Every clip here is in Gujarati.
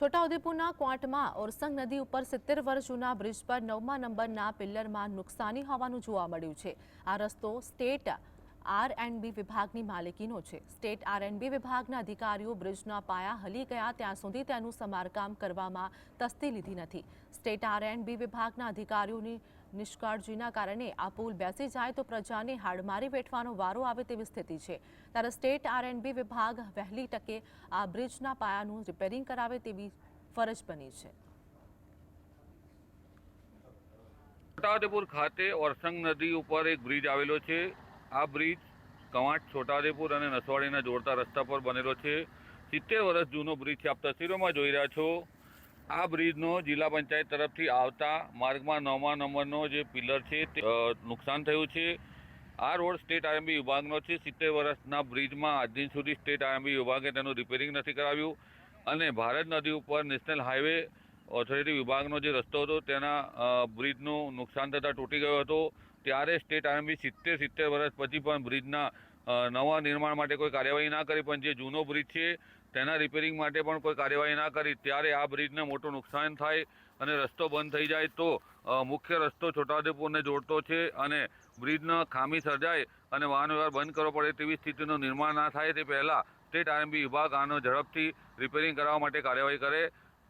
છોટાઉદેપુરના ક્વાંટમાં ઓરસંગ નદી ઉપર સિત્તેર વર્ષ જૂના બ્રિજ પર નવમા નંબરના પિલ્લરમાં નુકસાની હોવાનું જોવા મળ્યું છે. આ રસ્તો સ્ટેટ આર એન્ડ બી વિભાગની માલિકીનો છે. સ્ટેટ આર એન્ડ બી વિભાગના અધિકારીઓ બ્રિજના પાયા હલી ગયા ત્યાં સુધી તેનું સમારકામ કરવામાં તસ્તી લીધી નથી. સ્ટેટ આર એન્ડ બી વિભાગના અધિકારીઓની નિષ્કાળજીના કારણે આ પુલ બેસી જાય તો પ્રજાને હાડમારી વેઠવાનો વારો આવે તેવી સ્થિતિ છે. ત્યારે સ્ટેટ આર એન્ડ બી વિભાગ વહેલી તકે આ બ્રિજના પાયાનું રિપેરિંગ કરાવે તેવી ફરજ બની છે. છોટાઉદેપુર ખાતે ઓરસંગ નદી ઉપર એક બ્રિજ આવેલો છે. આ બ્રિજ કવાંટ છોટાદેપુર અને નસવાડીના જોડતા રસ્તા પર બનેલો છે. સિત્તેર વર્ષ જૂનો બ્રિજ છે. આપ તસવીરોમાં જોઈ રહ્યા છો. આ બ્રિજનો જિલ્લા પંચાયત તરફથી આવતા માર્ગમાં નવમા નંબરનો જે પિલર છે તે નુકસાન થયું છે. આ રોડ સ્ટેટ આરએમબી વિભાગનો છે. સિત્તેર વર્ષના બ્રિજમાં આજ દિન સુધી સ્ટેટ આરએમબી વિભાગે તેનું રિપેરિંગ નથી કરાવ્યું. અને ભારત નદી ઉપર નેશનલ હાઈવે ઓથોરિટી વિભાગનો જે રસ્તો હતો, તેના બ્રિજનું નુકસાન થતાં તૂટી ગયો હતો. ત્યારે સ્ટેટ આરએમબી સિત્તેર સિત્તેર વર્ષ પછી પણ બ્રિજના નવા નિર્માણ માટે કોઈ કાર્યવાહી ના કરી, પણ જે જૂનો બ્રિજ છે, તેના રિપેરિંગ માટે પણ કોઈ કાર્યવાહી ના કરી. ત્યારે આ બ્રિજને મોટું નુકસાન થાય અને રસ્તો બંધ થઈ જાય તો મુખ્ય રસ્તો છોટાઉદેપુરને જોડતો છે અને બ્રિજનો ખામી સર્જાય અને વાહન વ્યવહાર બંધ કરવો પડે તેવી સ્થિતિનું નિર્માણ ના થાય. તે પહેલાં સ્ટેટ આરએમબી વિભાગ આનો ઝડપથી રિપેરિંગ કરાવવા માટે કાર્યવાહી કરે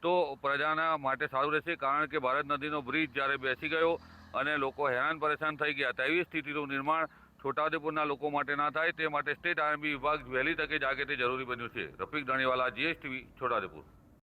તો પ્રજાના માટે સારું રહેશે, કારણ કે ભારત નદીનો બ્રિજ જ્યારે બેસી ગયો અને લોકો હેરાન પરેશાન થઈ ગયા. તેવી સ્થિતિનું નિર્માણ છોટાઉદેપુરના લોકો માટે ના થાય. તે માટે સ્ટેટ આરએમબી વિભાગ વહેલી તકે જાગે તે જરૂરી બન્યું છે. રફીક ધણીવાલા, જીએસટીવી, છોટાઉદેપુર.